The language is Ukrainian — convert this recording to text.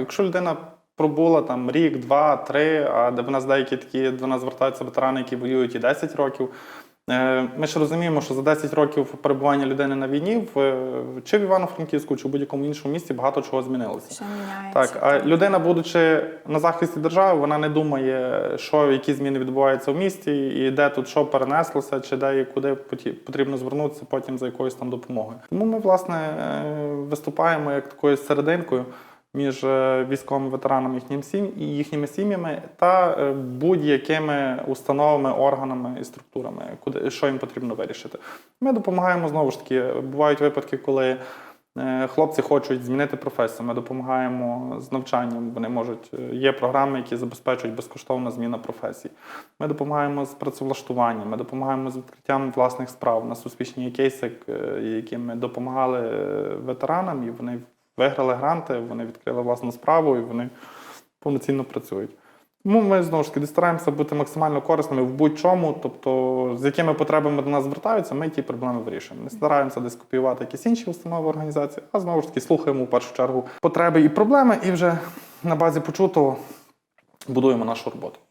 Якщо людина пробула там рік, два, три, а де в нас деякі такі до нас звертаються ветерани, які воюють і 10 років. е, Ми ж розуміємо, що за 10 років перебування людини на війні в чи в Івано-Франківську, чи в будь-якому іншому місті багато чого змінилося. Що міняється. Так, а людина, будучи на захисті держави, вона не думає, що які зміни відбуваються в місті, і де тут що перенеслося, чи де і куди потрібно звернутися потім за якоюсь там допомогою. Тому ми, власне, е, виступаємо як такою серединкою між е, військовими ветеранами їхнім сім їхніми сім'ями та е, будь-якими установами, органами і структурами, куди що їм потрібно вирішити. Ми допомагаємо знову ж таки. Бувають випадки, коли Е, Хлопці хочуть змінити професію. Ми допомагаємо з навчанням. Вони можуть є програми, які забезпечують безкоштовна зміна професій. Ми допомагаємо з працевлаштуванням, ми допомагаємо з відкриттям власних справ. У нас успішні кейси, які ми допомагали ветеранам, і вони виграли гранти, вони відкрили власну справу і вони повноцінно працюють. Тому ми знову ж таки стараємося бути максимально корисними в будь-чому, тобто з якими потребами до нас звертаються, ми ті проблеми вирішуємо. Не стараємося десь копіювати якісь інші установи організації, а знову ж таки слухаємо в першу чергу потреби і проблеми, і вже на базі почутого будуємо нашу роботу.